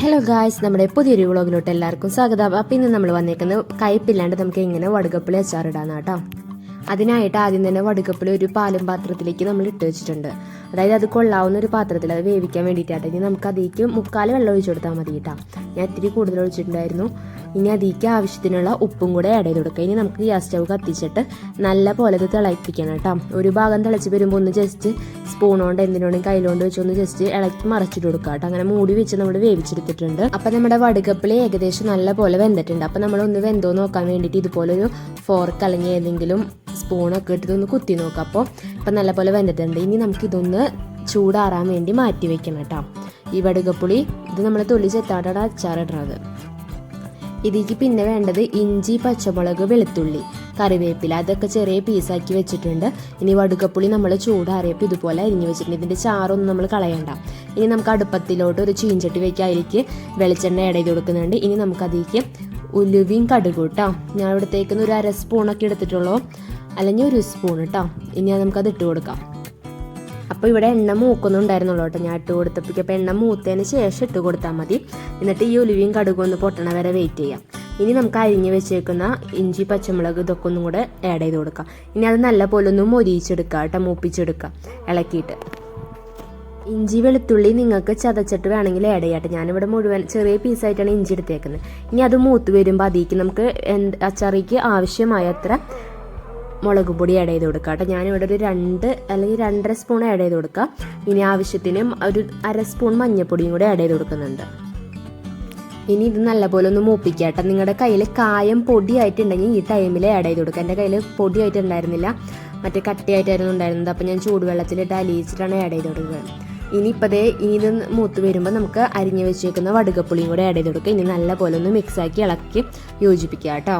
Hello guys നമ്മുടെ പുതിയൊരു വ്ളോഗിലോട്ട് എല്ലാവർക്കും സ്വാഗതം. അപ്പം ഇന്ന് നമ്മൾ വന്നേക്കുന്നത് കയ്പില്ലാണ്ട് നമുക്ക് ഇങ്ങനെ വടുകപ്പിളി അച്ചാറിടാനാട്ടോ. അതിനായിട്ട് ആദ്യം തന്നെ വടുകപ്പിളി ഒരു പാലും പാത്രത്തിലേക്ക് നമ്മൾ ഇട്ട് വെച്ചിട്ടുണ്ട്. അതായത് അത് കൊള്ളാവുന്ന ഒരു പാത്രത്തിൽ അത് വേവിക്കാൻ വേണ്ടിയിട്ടാണ് ഇനി നമുക്ക് അതിലേക്ക് മുക്കാൽ വെള്ളം ഒഴിച്ചു കൊടുത്താൽ മതി കേട്ടോ. ഞാൻ ഇത്തിരി കൂടുതൽ ഒഴിച്ചിട്ടുണ്ടായിരുന്നു. ഇനി അതിലേക്ക് ആവശ്യത്തിനുള്ള ഉപ്പും കൂടെ ആഡ് ചെയ്ത് കൊടുക്കുക ഇനി നമുക്ക് ഗ്യാസ് സ്റ്റവ് കത്തിച്ചിട്ട് നല്ല പോലെ ഇത് തിളപ്പിക്കണം കേട്ടോ. ഒരു ഭാഗം തിളച്ച് വരുമ്പോൾ ഒന്ന് ജസ്റ്റ് സ്പൂൺ കൊണ്ട് എന്തിനോടും കയ്യിലോണ്ട് വെച്ചൊന്ന് ജസ്റ്റ് ഇളക്കി മറച്ചിട്ട് കൊടുക്കുക കേട്ടോ. അങ്ങനെ മൂടി വെച്ച് നമ്മൾ വേവിച്ചെടുത്തിട്ടുണ്ട്. അപ്പം നമ്മുടെ വടുകപ്പിളി ഏകദേശം നല്ല പോലെ വെന്തിട്ടുണ്ട്. അപ്പം നമ്മളൊന്ന് വെന്തോ നോക്കാൻ വേണ്ടിയിട്ട് ഇതുപോലൊരു ഫോർക്ക് അല്ലെങ്കിൽ ഏതെങ്കിലും സ്പൂണൊക്കെ ഇട്ടിട്ട് ഒന്ന് കുത്തി നോക്കാം. അപ്പോൾ ഇപ്പം നല്ലപോലെ വെന്തിട്ടുണ്ട്. ഇനി നമുക്കിതൊന്ന് ചൂടാറാൻ വേണ്ടി മാറ്റി വെക്കണം കേട്ടോ. ഈ വടുകപ്പുളി ഇത് നമ്മൾ തൊലി ചെത്താട്ടാണ് അച്ചാറിടുന്നത് ഇതിലേക്ക് പിന്നെ വേണ്ടത് ഇഞ്ചി പച്ചമുളക് വെളുത്തുള്ളി കറിവേപ്പില അതൊക്കെ ചെറിയ പീസാക്കി വെച്ചിട്ടുണ്ട്. ഇനി വടുക്കപ്പുളി നമ്മൾ ചൂടാറിയപ്പോൾ ഇതുപോലെ അരിഞ്ഞു വെച്ചിട്ടുണ്ട്. ഇതിന്റെ ചാറൊന്നും നമ്മൾ കളയണ്ട. ഇനി നമുക്ക് അടുപ്പത്തിലോട്ട് ഒരു ചീഞ്ചട്ടി വെക്കുക അതിലേക്ക് വെളിച്ചെണ്ണ ചെയ്ത് കൊടുക്കുന്നുണ്ട്. ഇനി നമുക്ക് അതിലേക്ക് ഉലുവയും കടുകും ഞാൻ ഇവിടത്തേക്ക് ഒരു അര സ്പൂണൊക്കെ എടുത്തിട്ടുള്ളൂ. അല്ലെങ്കിൽ ഒരു സ്പൂൺ കേട്ടോ ഇനി നമുക്കത് ഇട്ട് കൊടുക്കാം. അപ്പോൾ ഇവിടെ എണ്ണ മൂക്കുന്നുണ്ടായിരുന്നുള്ളൂ കേട്ടോ ഞാൻ ഇട്ട് കൊടുത്തപ്പോഴേക്കും എണ്ണ മൂത്തതിന് ശേഷം ഇട്ട് കൊടുത്താൽ മതി. എന്നിട്ട് ഈ ഉലുവയും കടുകും ഒന്ന് പൊട്ടണ വരെ വെയിറ്റ് ചെയ്യാം. ഇനി നമുക്ക് അരിഞ്ഞ് വെച്ചേക്കുന്ന ഇഞ്ചി പച്ചമുളക് ഇതൊക്കെ ഒന്നും കൂടെ ആഡ് ചെയ്ത് കൊടുക്കാം. ഇനി അത് നല്ല പോലെ ഒന്ന് മൊരിയിച്ചെടുക്കുക കേട്ടോ മൂപ്പിച്ചെടുക്കാം. ഇളക്കിയിട്ട്. ഇഞ്ചി വെളുത്തുള്ളി നിങ്ങൾക്ക് ചതച്ചിട്ട് വേണമെങ്കിൽ ആഡ് ചെയ്യാട്ടെ ഞാനിവിടെ മുഴുവൻ ചെറിയ പീസായിട്ടാണ് ഇഞ്ചി എടുത്തേക്കുന്നത്. ഇനി അത് മൂത്ത് വരുമ്പോൾ അതിലേക്ക് നമുക്ക് എന്ത് അച്ചാറിക്ക് ആവശ്യമായ അത്ര മുളക് പൊടി ആഡ് ചെയ്ത് കൊടുക്കുക കേട്ടോ ഞാനിവിടെ ഒരു രണ്ട് അല്ലെങ്കിൽ രണ്ടര സ്പൂൺ ആഡ് ചെയ്ത് കൊടുക്കാം. ഇനി ആവശ്യത്തിന് ഒരു അര സ്പൂൺ മഞ്ഞൾപ്പൊടിയും കൂടി ആഡ് ചെയ്ത് കൊടുക്കുന്നുണ്ട്. ഇനി ഇത് നല്ലപോലെ ഒന്ന് മൂപ്പിക്കുക നിങ്ങളുടെ കയ്യിൽ കായം പൊടിയായിട്ടുണ്ടെങ്കിൽ ഈ ടൈമിൽ ആഡ് ചെയ്ത് കൊടുക്കുക എന്റെ കയ്യിൽ പൊടിയായിട്ടുണ്ടായിരുന്നില്ല. മറ്റേ കട്ടിയായിട്ടായിരുന്നു ഉണ്ടായിരുന്നത്. അപ്പോൾ ഞാൻ ചൂടുവെള്ളത്തിലിട്ട് അലിയിച്ചിട്ടാണ് ആഡ് ചെയ്ത് കൊടുക്കുക ഇനി ഇപ്പോൾ ദേ ഇനി ഇത് മൂത്ത് വരുമ്പോൾ നമുക്ക് അരിഞ്ഞു വെച്ചേക്കുന്ന വടുകപ്പുളിയും കൂടെ ആഡ് ചെയ്ത് കൊടുക്കുക ഇനി നല്ലപോലെ ഒന്ന് മിക്സാക്കി ഇളക്കി യോജിപ്പിക്കുക കേട്ടോ.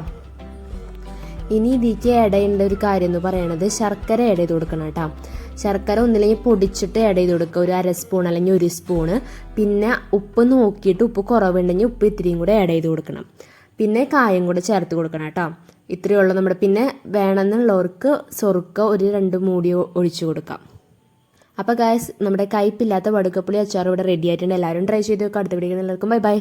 ഇനി ഇതിലേക്ക് ആഡ് ചെയ്യേണ്ട ഒരു കാര്യം എന്ന് പറയുന്നത് ശർക്കര ആഡ് ചെയ്ത് കൊടുക്കണം കേട്ടോ. ശർക്കര ഒന്നില്ലെങ്കിൽ പൊടിച്ചിട്ട് ആഡ് ചെയ്ത് കൊടുക്കുക. ഒരു അര സ്പൂൺ അല്ലെങ്കിൽ ഒരു സ്പൂണ് പിന്നെ ഉപ്പ് നോക്കിയിട്ട് ഉപ്പ് കുറവുണ്ടെങ്കിൽ ഉപ്പ് ഇത്തിരിയും കൂടെ ആഡ് ചെയ്ത് കൊടുക്കണം. പിന്നെ കായം കൂടെ ചേർത്ത് കൊടുക്കണം കേട്ടോ. ഇത്രയേ ഉള്ളൂ നമ്മുടെ. പിന്നെ വേണമെന്നുള്ളവർക്ക് സൊറുക്ക ഒരു രണ്ട് മൂടി ഒഴിച്ചു കൊടുക്കാം. അപ്പോൾ ഗായസ് നമ്മുടെ കയ്പില്ലാത്ത വടുക്കപ്പുളി അച്ചാർ ഇവിടെ റെഡി ആയിട്ടുണ്ട്. എല്ലാവരും ട്രൈ ചെയ്ത് നോക്കുക അടുത്ത വീഡിയോ എല്ലാവർക്കും ബൈ ബൈ